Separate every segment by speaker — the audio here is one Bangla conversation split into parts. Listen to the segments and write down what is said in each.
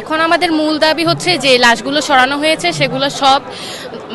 Speaker 1: এখন আমাদের মূল দাবি হচ্ছে যে লাশগুলো সরানো হয়েছে, সেগুলো সব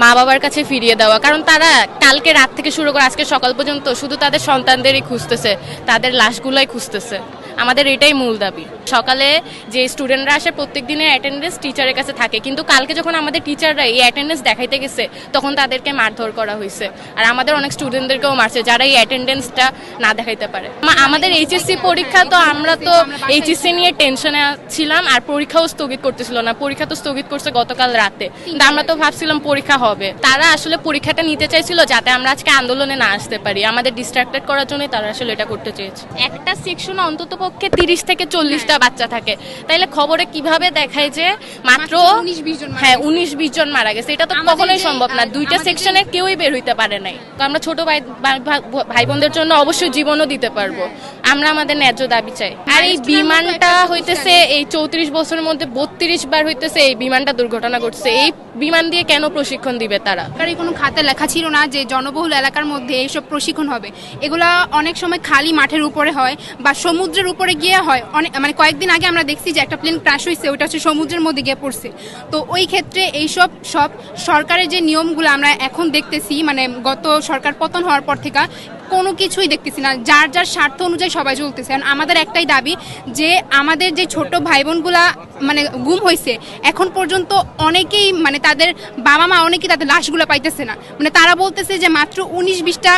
Speaker 1: মা বাবার কাছে ফিরিয়ে দেওয়া। কারণ তারা কালকে রাত থেকে শুরু করে আজকে সকাল পর্যন্ত শুধু তাদের সন্তানদেরই খুঁজতেছে, তাদের লাশগুলোই খুঁজতেছে। আমাদের এটাই মূল দাবি। সকালে যে স্টুডেন্টরা আসে প্রত্যেক দিনের অ্যাটেন্ডেন্স টিচারের কাছে থাকে। কিন্তু কালকে যখন আমাদের টিচাররা এই অ্যাটেন্ডেন্স দেখাইতে গেছে, তখন তাদেরকে মারধর করা হয়েছে আর আমাদের অনেক স্টুডেন্টদেরকেও মারছে যারা এই অ্যাটেন্ডেন্সটা না দেখাইতে পারে। আমা- আমাদের এইচএসসি পরীক্ষা তো আমরা তো এইচএসসি নিয়ে টেনশনে ছিলাম আর পরীক্ষাও স্থগিত করতেছিল না। পরীক্ষা তো স্থগিত করছে গতকাল রাতে। কিন্তু আমরা তো ভাবছিলাম পরীক্ষা হবে। তারা আসলে পরীক্ষাটা নিতে চাইছিল যাতে আমরা আজকে আন্দোলনে না আসতে পারি। আমাদের ডিস্ট্রাক্টেড করার জন্য তারা আসলে এটা করতে চেয়েছে। একটা সেকশন অন্তত পক্ষে তিরিশ থেকে চল্লিশটা বাচ্চা থাকে। তাইলে খবরে কীভাবে দেখায় যে মাত্র
Speaker 2: মাত্র 19-20 জন
Speaker 1: হ্যাঁ উনিশ বিশ জন মারা গেছে। এটা তো কখনোই সম্ভব না। দুইটা সেকশনের কেউই বের হইতে পারে নাই। তো আমরা ছোট ভাই ভাই- বোনদের জন্য অবশ্যই জীবনও দিতে পারব। আমরা আমাদের ন্যায্য দাবি চাই। আর এই বিমানটা হইতেছে এই চৌত্রিশ বছরের মধ্যে বত্রিশ বার হইতেছে এই বিমানটা দুর্ঘটনা ঘটছে। এই বিমান দিয়ে কেন প্রশিক্ষণ দিবে তারা?
Speaker 2: সরকারি কোনো খাতে লেখা ছিল না যে জনবহুল এলাকার মধ্যে এইসব প্রশিক্ষণ হবে। এগুলা অনেক সময় খালি মাঠের উপরে হয় বা সমুদ্রের উপরে গিয়ে হয়, অনেক মানে কয়েকদিন আগে আমরা দেখছি যে একটা প্লেন ক্র্যাশ হয়েছে ওইটা হচ্ছে সমুদ্রের মধ্যে গিয়ে পড়ছে। তো ওই ক্ষেত্রে এইসব, সব সরকারের যে নিয়মগুলো আমরা এখন দেখতেছি মানে গত সরকার পতন হওয়ার পর থেকে কোনো কিছুই দেখতেছি না। যার যার স্বার্থ অনুযায়ী সবাই চলতেছে। আর আমাদের একটাই দাবি যে আমাদের যে ছোট ভাই বোনগুলা মানে গুম হয়েছে এখন পর্যন্ত অনেকেই মানে তাদের বাবা মা অনেকেই তাদের লাশগুলো পাইতেছে না। মানে তারা বলতেছে যে মাত্র উনিশ বিশটা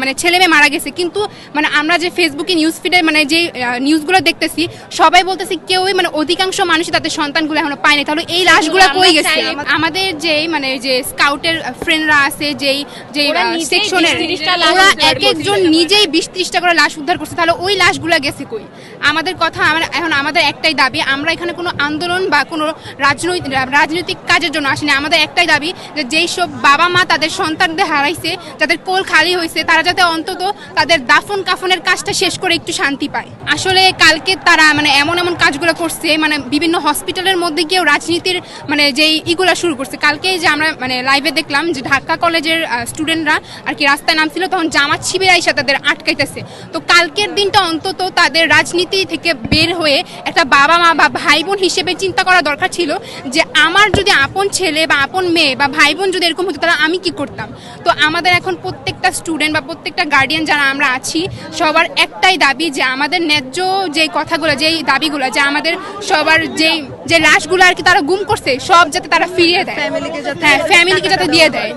Speaker 2: মানে ছেলে মেয়ে মারা গেছে। কিন্তু মানে আমরা যে ফেসবুকে নিউজ ফিডে মানে যে নিউজগুলো দেখতেছি সবাই বলতেছে কেউই মানে অধিকাংশ মানুষই তাদের সন্তানগুলো এখনও পায়নি তাহলে এই লাশগুলো কই গেছে? আমাদের যেই মানে যে স্কাউটের ফ্রেন্ডরা আছে যেই যে সেকশনের
Speaker 1: 20-30টা লাশ
Speaker 2: ওরা এক একজন নিজেই বিশ ত্রিশটা করে লাশ উদ্ধার করছে তাহলে ওই লাশগুলো গেছে কই? আমাদের কথা আমরা এখন আমাদের একটাই দাবি আমরা এখানে কোনো আন্দোলন বা কোনো রাজনৈতিক রাজনৈতিক কাজের জন্য আসিনি। আমাদের একটাই দাবি যে যেই সব বাবা মা তাদের সন্তানদের হারাইছে যাদের কোল খালি হয়েছে তারা যাতে অন্তত তাদের দাফন কাফনের কাজটা শেষ করে একটু শান্তি পায়। আসলে কালকে তারা মানে এমন এমন কাজগুলো করছে মানে বিভিন্ন হসপিটালের মধ্যে গিয়েও রাজনীতির মানে যেই ইগুলা শুরু করছে। কালকে যে আমরা মানে লাইভে দেখলাম যে ঢাকা কলেজের স্টুডেন্টরা আর কি রাস্তায় নামছিল তখন জামাত শিবির আইসা তাদের আটকাইতেছে। তো কালকের দিনটা অন্তত তাদের রাজনীতি থেকে বের হয়ে একটা বাবা মা বা ভাই বোন হিসেবে চিন্তা করা দরকার ছিল যে আমার যদি আপন ছেলে বা আপন মেয়ে বা ভাই বোন যদি এরকম হতো তাহলে আমি কি করতাম? তো আমাদের এখন প্রত্যেকটা স্টুডেন্ট বা প্রত্যেকটা গার্ডিয়ান যারা আমরা আছি সবার একটাই দাবি যে আমাদের ন্যায্য যে কথাগুলো যেই দাবিগুলো যে আমাদের সবার যেই যে লাশগুলো আর কি তারা গুম করছে সব যাতে তারা ফিরিয়ে দেয়। হ্যাঁ ফ্যামিলিকে যাতে দিয়ে দেয়।